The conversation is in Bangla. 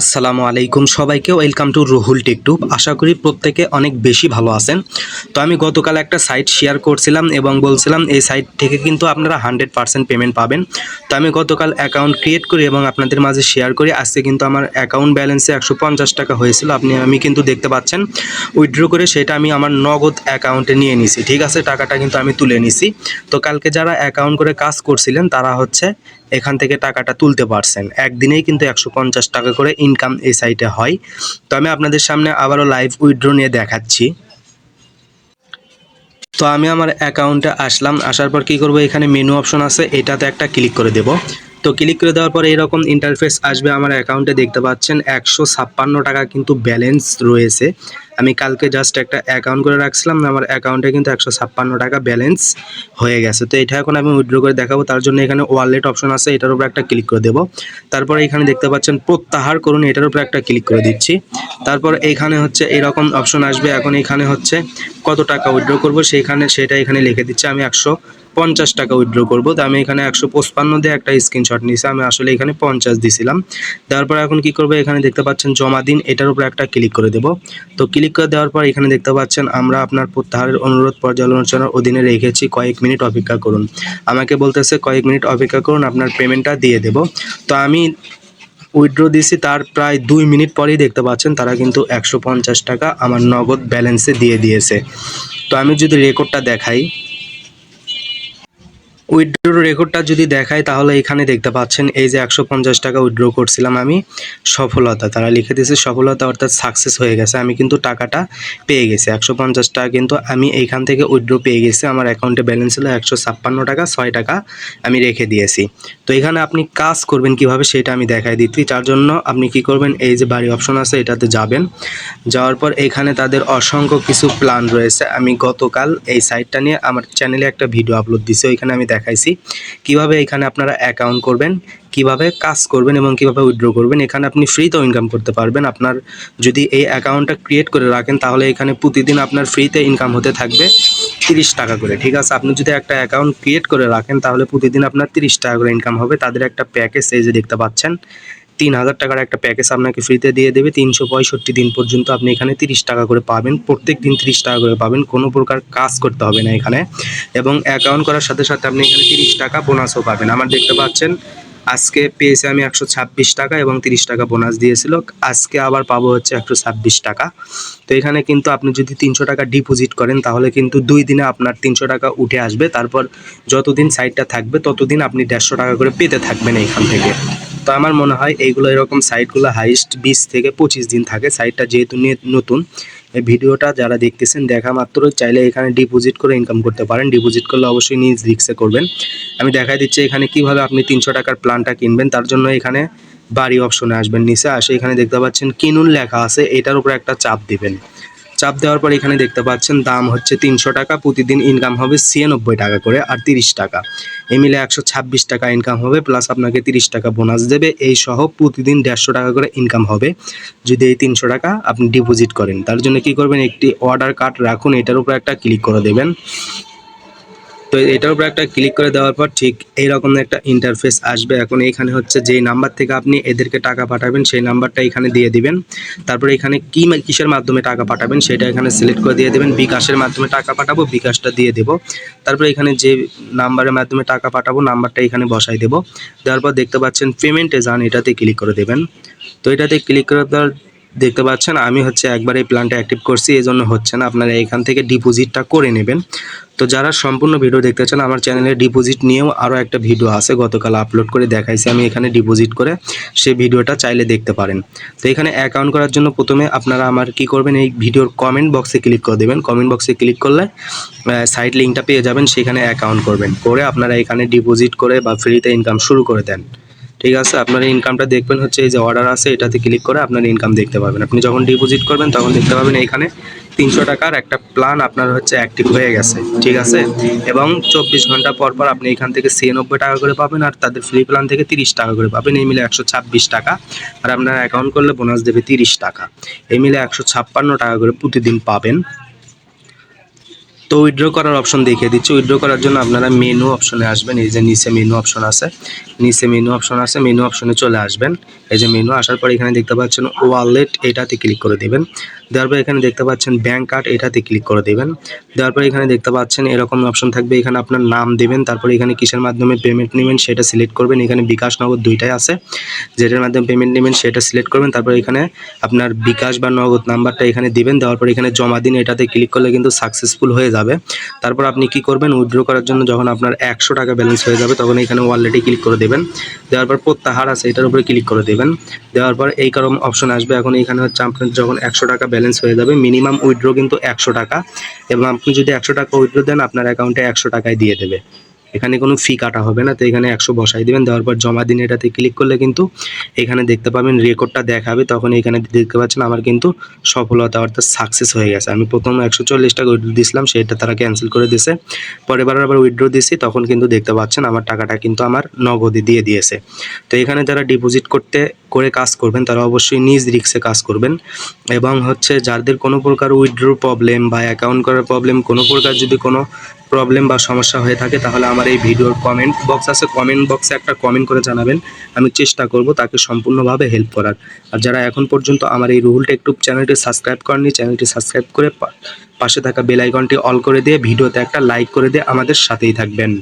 আসসালামু আলাইকুম সবাইকে welcome to Ruhul tech tube আশা করি প্রত্যেকে অনেক বেশি ভালো আছেন। তো আমি গতকাল একটা সাইট শেয়ার করছিলাম এবং বলছিলাম এই সাইট থেকে কিন্তু আপনারা হান্ড্রেড পার্সেন্ট পেমেন্ট পাবেন। তো আমি গতকাল অ্যাকাউন্ট ক্রিয়েট করি এবং আপনাদের মাঝে শেয়ার করি। আজকে কিন্তু আমার অ্যাকাউন্ট ব্যালেন্সে একশো পঞ্চাশ টাকা হয়েছিল। আপনি, আমি কিন্তু দেখতে পাচ্ছেন উইথড্র করে সেটা আমি আমার নগদ অ্যাকাউন্টে নিয়ে নিছি। ঠিক আছে, টাকাটা কিন্তু আমি তুলে নিছি। তো কালকে যারা অ্যাকাউন্ট করে কাজ করছিলেন, তারা হচ্ছে এখান থেকে টাকাটা তুলতে পারছেন। একদিনেই কিন্তু একশো পঞ্চাশ টাকা করে ইনকাম এই সাইটে হয়। তো আমি আপনাদের সামনে আবারও লাইভ উইথড্র নিয়ে দেখাচ্ছি। তো আমি আমার অ্যাকাউন্টে আসলাম। আসার পর কি করব? এখানে মেনু অপশন আছে। এটাতে একটা ক্লিক করে দেব। তো ক্লিক করে দেওয়ার পরে এরকম ইন্টারফেস আসবে আমার অ্যাকাউন্টে দেখতে পাচ্ছেন একশো ছাপ্পান্ন টাকা কিন্তু ব্যালেন্স রয়েছে। আমি কালকে জাস্ট একটা অ্যাকাউন্ট করে রাখছিলাম, আমার অ্যাকাউন্টে কিন্তু একশো ছাপ্পান্ন টাকা ব্যালেন্স হয়ে গেছে। তো এটা এখন আমি উইথড্র করে দেখাবো, তার জন্য এখানে ওয়ালেট অপশন আছে, এটার উপর একটা ক্লিক করে দেবো। তারপরে এখানে দেখতে পাচ্ছেন, প্রত্যাহার করুন, এটার উপর একটা ক্লিক করে দিচ্ছি। তারপর এখানে হচ্ছে এরকম অপশন আসবে, এখন এখানে হচ্ছে কত টাকা উইথড্র করব সেইখানে সেটা এখানে লিখে দিচ্ছি, আমি একশো পঞ্চাশ টাকা উইথড্র করব। তো আমি এখানে একশো পঁচপান্ন দিয়ে একটা স্ক্রিনশট নিয়েছি। আমি আসলে এখানে পঞ্চাশ দিছিলাম। তারপর এখন কি করব? এখানে দেখতে পাচ্ছেন জমা দিন। এটার উপর একটা ক্লিক করে দেবো। তো ক্লিক করে দেওয়ার পর এখানে দেখতে পাচ্ছেন আমরা আপনার প্রত্যাহারের অনুরোধ পর্যালোচনার অধীনে রেখেছি। কয়েক মিনিট অপেক্ষা করুন। আমাকে বলতেছে কয়েক মিনিট অপেক্ষা করুন, আপনার পেমেন্টটা দিয়ে দেব। তো আমি উইথড্র দিয়েছি তার প্রায় দুই মিনিট পরেই দেখতে পাচ্ছেন তারা কিন্তু একশো পঞ্চাশ টাকা আমার নগদ ব্যালেন্সে দিয়ে দিয়েছে। তো আমি যদি রেকর্ডটা দেখাই। উইথড্র রেকর্ডটা যদি দেখাই তাহলে এখানে দেখতে পাচ্ছেন, এই যে একশো পঞ্চাশ টাকা উইথড্র করছিলাম আমি, সফলতা। তারা লিখে দিয়েছে, সফলতা অর্থাৎ সাকসেস হয়ে গেছে। আমি কিন্তু টাকাটা পেয়ে গেছি। একশো পঞ্চাশ টাকা কিন্তু আমি এইখান থেকে উইথড্র পেয়ে গেছি। আমার অ্যাকাউন্টে ব্যালেন্স ছিল একশো ছাপ্পান্ন টাকা, ছয় টাকা আমি রেখে দিয়েছি। তো এখানে আপনি কাজ করবেন কীভাবে, সেটা আমি দেখাই দিচ্ছি তার জন্য আপনি কি করবেন, এই যে বাড়ি অপশন আছে, এটাতে যাবেন। যাওয়ার পর এখানে তাদের অসংখ্য কিছু প্ল্যান রয়েছে। আমি গতকাল এই সাইটটা নিয়ে আমার চ্যানেলে একটা ভিডিও আপলোড দিছি ওইখানে আমি দেখাইছি। কীভাবে এখানে আপনারা অ্যাকাউন্ট করবেন, কীভাবে কাজ করবেন এবং কীভাবে উইথড্র করবেন, এখানে আপনি ফ্রিতেও ইনকাম করতে পারবেন। আপনার যদি এই অ্যাকাউন্টটা ক্রিয়েট করে রাখেন, তাহলে এখানে প্রতিদিন আপনার ফ্রিতে ইনকাম হতে থাকবে তিরিশ টাকা করে, ঠিক আছে? আপনি যদি একটা অ্যাকাউন্ট ক্রিয়েট করে রাখেন, তাহলে প্রতিদিন আপনার তিরিশ টাকা করে ইনকাম হবে। তাদের একটা প্যাকেজ এই যে দেখতে পাচ্ছেন তিন হাজার টাকার একটা প্যাকেজ আপনাকে ফ্রিতে দিয়ে দেবে। তিনশো পঁয়ষট্টি দিন পর্যন্ত আপনি এখানে তিরিশ টাকা করে পাবেন। প্রত্যেক দিন তিরিশ টাকা করে পাবেন। কোনো প্রকার কাজ করতে হবে না এখানে। এবং অ্যাকাউন্ট করার সাথে সাথে আপনি এখানে তিরিশ টাকা বোনাসও পাবেন। আমার দেখতে পাচ্ছেন, আজকে পেয়েছি আমি একশো ছাব্বিশ টাকা এবং তিরিশ টাকা বোনাস দিয়েছিল। আজকে আবার পাবো হচ্ছে একশো ছাব্বিশ টাকা। তো এখানে কিন্তু আপনি যদি তিনশো টাকা ডিপোজিট করেন, তাহলে কিন্তু দুই দিনে আপনার তিনশো টাকা উঠে আসবে। তারপর যতদিন সাইটটা থাকবে, ততদিন আপনি দেড়শো টাকা করে পেতে থাকবেন এইখান থেকে। তো আমার মনে হয় এইগুলো এরকম সাইটগুলো হাইস্ট বিশ থেকে পঁচিশ দিন থাকে। সাইটটা যেহেতু নতুন, এই ভিডিওটা যারা দেখতেছেন দেখা মাত্র, চাইলে এখানে ডিপোজিট করে ইনকাম করতে পারেন। ডিপোজিট করলে অবশ্যই নিজ রিক্সে করবেন। আমি দেখাই দিচ্ছি এখানে কীভাবে আপনি তিনশো টাকার প্ল্যানটা কিনবেন। তার জন্য এখানে বাড়ি অপশনে আসবেন নিচে। আসে এখানে দেখতে পাচ্ছেন কিনুন লেখা আছে। এটার উপর একটা চাপ দিবেন। চাপ দেওয়ার পর এখানে দেখতে পাচ্ছেন দাম হচ্ছে তিনশো টাকা, প্রতিদিন ইনকাম হবে ছিয়ানব্বই টাকা করে আর তিরিশ টাকা। এই মিলে একশো ছাব্বিশ টাকা ইনকাম হবে প্লাস আপনাকে তিরিশ টাকা বোনাস দেবে। এই সহ প্রতিদিন দেড়শো টাকা করে ইনকাম হবে। যদি এই তিনশো টাকা আপনি ডিপোজিট করেন, তার জন্য কি করবেন? একটি অর্ডার কার্ড রাখুন, এটার উপর একটা ক্লিক করে দেবেন। তো এটার উপর একটা ক্লিক করে দেওয়ার পর ঠিক এইরকম একটা ইন্টারফেস আসবে। এখন এখানে হচ্ছে যেই নাম্বার থেকে আপনি এদেরকে টাকা পাঠাবেন, সেই নাম্বারটা এখানে দিয়ে দিবেন। তারপরে এখানে কি কিসের মাধ্যমে টাকা পাঠাবেন সেটা এখানে সিলেক্ট করে দিয়ে দেবেন। বিকাশের মাধ্যমে টাকা পাঠাবো, বিকাশটা দিয়ে দেবো। তারপরে এখানে যে নাম্বারের মাধ্যমে টাকা পাঠাবো নাম্বারটা এখানে বসাই দেবো। দেওয়ার পর দেখতে পাচ্ছেন পেমেন্টে যান, এটাতে ক্লিক করে দেবেন। তো এটাতে ক্লিক করে দেওয়ার দেখতে পাচ্ছেন, আমি হচ্ছে একবার এই প্ল্যানটা অ্যাক্টিভ করছি এই জন্য হচ্ছে না। আপনারা এখান থেকে ডিপোজিটটা করে নেবেন। তো যারা সম্পূর্ণ ভিডিও দেখতে চান, আমার চ্যানেলে ডিপোজিট নিয়েও আরও একটা ভিডিও আছে, গতকাল আপলোড করে দেখাইছি আমি এখানে ডিপোজিট করে। সেই ভিডিওটা চাইলে দেখতে পারেন। তো এখানে অ্যাকাউন্ট করার জন্য প্রথমে আপনারা আমার কি করবেন, এই ভিডিওর কমেন্ট বক্সে ক্লিক করে দেবেন। কমেন্ট বক্সে ক্লিক করলে সাইট লিঙ্কটা পেয়ে যাবেন, সেখানে অ্যাকাউন্ট করবেন। করে আপনারা এখানে ডিপোজিট করে বা ফ্রিতে ইনকাম শুরু করে দেন। ঠিক আছে, আপনার ইনকামটা দেখবেন হচ্ছে এই যে অর্ডার আছে, এটাতে ক্লিক করে আপনার ইনকাম দেখতে পাবেন। আপনি যখন ডিপোজিট করবেন, তখন দেখতে পাবেন এখানে তিনশো টাকার একটা প্ল্যান আপনার হচ্ছে অ্যাক্টিভ হয়ে গেছে, ঠিক আছে? এবং চব্বিশ ঘণ্টা পর পর আপনি এখান থেকে ছিয়ানব্বই টাকা করে পাবেন আর তাদের ফ্রি প্ল্যান থেকে তিরিশ টাকা করে পাবেন। এই মিলে একশো ছাব্বিশ টাকা। আর আপনার অ্যাকাউন্ট করলে বোনাস দেবে তিরিশ টাকা। এই মিলে একশো ছাপ্পান্ন টাকা করে প্রতিদিন পাবেন। তো উইথড্র করার অপশন দেখিয়ে দিচ্ছি। উইথড্র করার জন্য আপনারা মেনু অপশনে আসবেন। এই যে নিচে মেনু অপশন আছে। নিচে মেনু অপশন আছে মেনু অপশনে চলে আসবেন। এই যে মেনু আসার পর এখানে দেখতে পাচ্ছেন ওয়ালেট এটাতে ক্লিক করে দিবেন। দেওয়ার পর এখানে দেখতে পাচ্ছেন ব্যাংক কার্ড এটাতে ক্লিক করে দিবেন। দেওয়ার পর এখানে দেখতে পাচ্ছেন এরকম অপশন থাকবে, এখানে আপনার নাম দেবেন, তারপর এখানে কিসের মাধ্যমে পেমেন্ট নেবেন সেটা সিলেক্ট করবেন। এখানে বিকাশ নগদ দুইটাই আছে, যেটার মাধ্যমে পেমেন্ট নেবেন সেটা সিলেক্ট করবেন। তারপর এখানে আপনার বিকাশ বা নগদ নাম্বারটা এখানে দিবেন। দেওয়ার পর এখানে জমা দিন, এটাতে ক্লিক করলে কিন্তু সাকসেসফুল হয়ে যাবে। তারপর আপনি কি করবেন? উইথড্র করার জন্য যখন আপনার একশো টাকা ব্যালেন্স হয়ে যাবে, তখন এখানে ওয়ালেটে ক্লিক করে দেওয়ার পর প্রত্যাহার আছে, এটার উপরে ক্লিক করে দেবেন। দেওয়ার পর এই কারণ অপশন আসবে, এখন এখানে হচ্ছে আপনার যখন একশো টাকা ব্যালেন্স হয়ে যাবে মিনিমাম উইড্রো কিন্তু একশো টাকা। এবং আপনি যদি একশো টাকা উইড্রো দেন, আপনার অ্যাকাউন্টে একশো টাকায় দিয়ে দেবে। এখানে কোনো ফি কাটা হবে না, তো এখানে একশো বসাই দিবেন, দেওয়ার পর জমা দিন এটাতে ক্লিক করলে কিন্তু এখানে দেখতে পাবেন রেকর্ডটা দেখাবে, তখন এখানে দেখতে পাচ্ছেন আমার কিন্তু সফলতা অর্থাৎ সাকসেস হয়ে গেছে। আমি প্রথম একশো চল্লিশ টাকা উইথড্র দিয়েছিলাম সেটা তারা ক্যান্সেল করে দিয়েছে। পরের বার আবার উইথড্র দিয়েছি, তখন কিন্তু দেখতে পাচ্ছেন আমার টাকাটা কিন্তু আমার নগদে দিয়ে দিয়েছে। তো এখানে যারা ডিপোজিট করতে, করে কাজ করবেন, তারা অবশ্যই নিজ রিক্সে কাজ করবেন। এবং হচ্ছে যাদের কোনো প্রকার উইথড্র প্রবলেম বা অ্যাকাউন্ট করার প্রবলেম কোনো প্রকার যদি কোনো প্রবলেম বা সমস্যা হয়ে থাকে, তাহলে আমার এই ভিডিওর কমেন্ট বক্স আছে। কমেন্ট বক্সে একটা কমেন্ট করে জানাবেন। আমি চেষ্টা করব তাকে সম্পূর্ণভাবে হেল্প করার। আর যারা এখন পর্যন্ত আমার এই রুহুল টেকটুব চ্যানেলটি সাবস্ক্রাইব করেনি চ্যানেলটি সাবস্ক্রাইব করে পাশে থাকা বেল আইকনটি অল করে দিয়ে ভিডিওতে একটা লাইক করে দিয়ে আমাদের সাথেই থাকবেন।